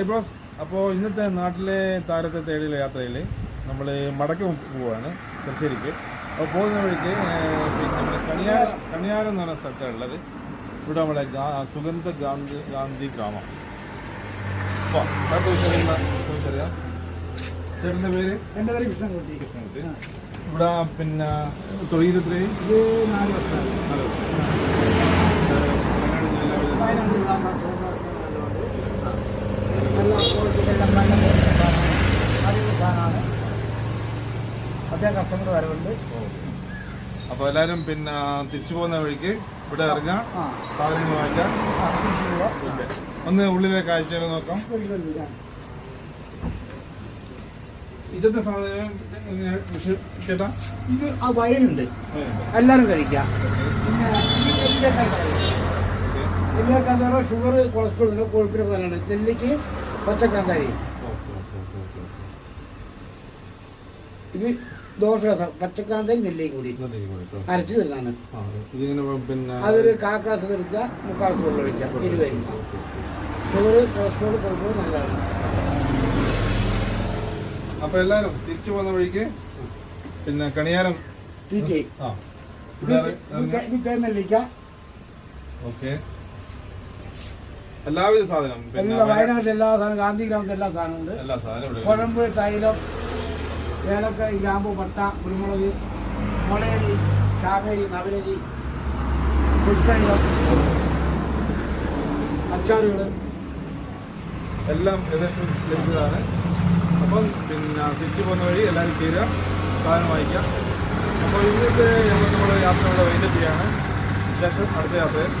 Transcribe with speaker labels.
Speaker 1: Eyebrows അപ്പോൾ ഇന്നത്തെ നാട്ടിലെ താരത്തെ തേടിയുള്ള യാത്രയിൽ നമ്മൾ മടക്കം പോവുകയാണ് തൃശ്ശേരിക്ക്. അപ്പോൾ പോകുന്ന വഴിക്ക് പിന്നെ നമ്മുടെ കണിയാർ കണിയാരം എന്ന് പറഞ്ഞ സ്ഥലത്താണ് ഉള്ളത് ഇവിടെ നമ്മളെ സുഗന്ധ ഗാന്ധി ഗാന്ധി ഗ്രാമം. അപ്പോൾ ചോദിച്ചറിയാം. ചേട്ടന്റെ പേര്?
Speaker 2: എന്റെ പേര് കൃഷ്ണൻകുട്ടി. കൃഷ്ണൻകുട്ടി.
Speaker 1: ഇവിടെ പിന്നെ തൊഴിലെത്രയും
Speaker 2: ഇത് നാല് വർഷമായി. അദ്ദേഹം കസ്റ്റമർ വരവുണ്ട്
Speaker 1: അപ്പോൾ എല്ലാവരും പിന്നെ തിരിച്ചു പോകുന്ന വഴിക്ക് ഇവിടെ ഇറങ്ങാം. സാധനങ്ങൾ വാങ്ങിക്കാം. ഓക്കെ. ഒന്ന് ഉള്ളിലെ കാഴ്ചകൾ നോക്കാം.
Speaker 2: ഒരു ഇത് ഇല്ല.
Speaker 1: ഇന്നത്തെ സാധനം ചേട്ടാ
Speaker 2: ഇത് ആ വയലുണ്ട്. എല്ലാവരും കഴിക്കാം. നെല്ലിക്കായ ഷുഗർ കൊളസ്ട്രോൾ ഉണ്ട് കൊഴുപ്പിന് നല്ലതാണ് നെല്ലിക്ക് പച്ചക്കാന്താരി ഇത് ദോഷ പച്ചക്കാന്തയും നെല്ലിയും കൂടി. അരച്ചു വരുന്നതാണ്.
Speaker 1: പിന്നെ
Speaker 2: അതൊരു കാക്കാസ് ഗ്ലാസ് എടുക്കുക മുക്കാൽ ഗ്ലാസ് വെള്ളം ഒഴിക്കാം ഇരുവരും ഷുഗർ കൊളസ്ട്രോൾ കൊഴുപ്പ് നല്ലതാണ്.
Speaker 1: അപ്പൊ എല്ലാരും തിരിച്ചു പോകുന്ന വഴിക്ക് പിന്നെ കണിയാരം ഓക്കെ. എല്ലാവിധ സാധനം
Speaker 2: എല്ലാ വയനാട്ടിലെ എല്ലാ സാധനം ഗാന്ധി ഗ്രാമത്തിൽ എല്ലാ സാധനമുണ്ട്
Speaker 1: എല്ലാ സാധനം.
Speaker 2: കുഴമ്പ് തൈലം ഏലക്ക ഗ്രാമ്പു പട്ട കുരുമുളക് മുളയരി ചാമേരി നവരരി പുൽത്തൈലം അച്ചാറുകൾ.
Speaker 1: എല്ലാം ഏകദേശം ലഭിച്ചതാണ് അപ്പം പിന്നെ തിരിച്ചു പോകുന്ന വഴി എല്ലാവരും തീരുക സാധനം വാങ്ങിക്കാം അപ്പോൾ ഇന്നത്തെ നമ്മൾ യാത്രയുടെ വൈൻഡപ്പ് ചെയ്യാണ് ശേഷം അടുത്ത യാത്രയിൽ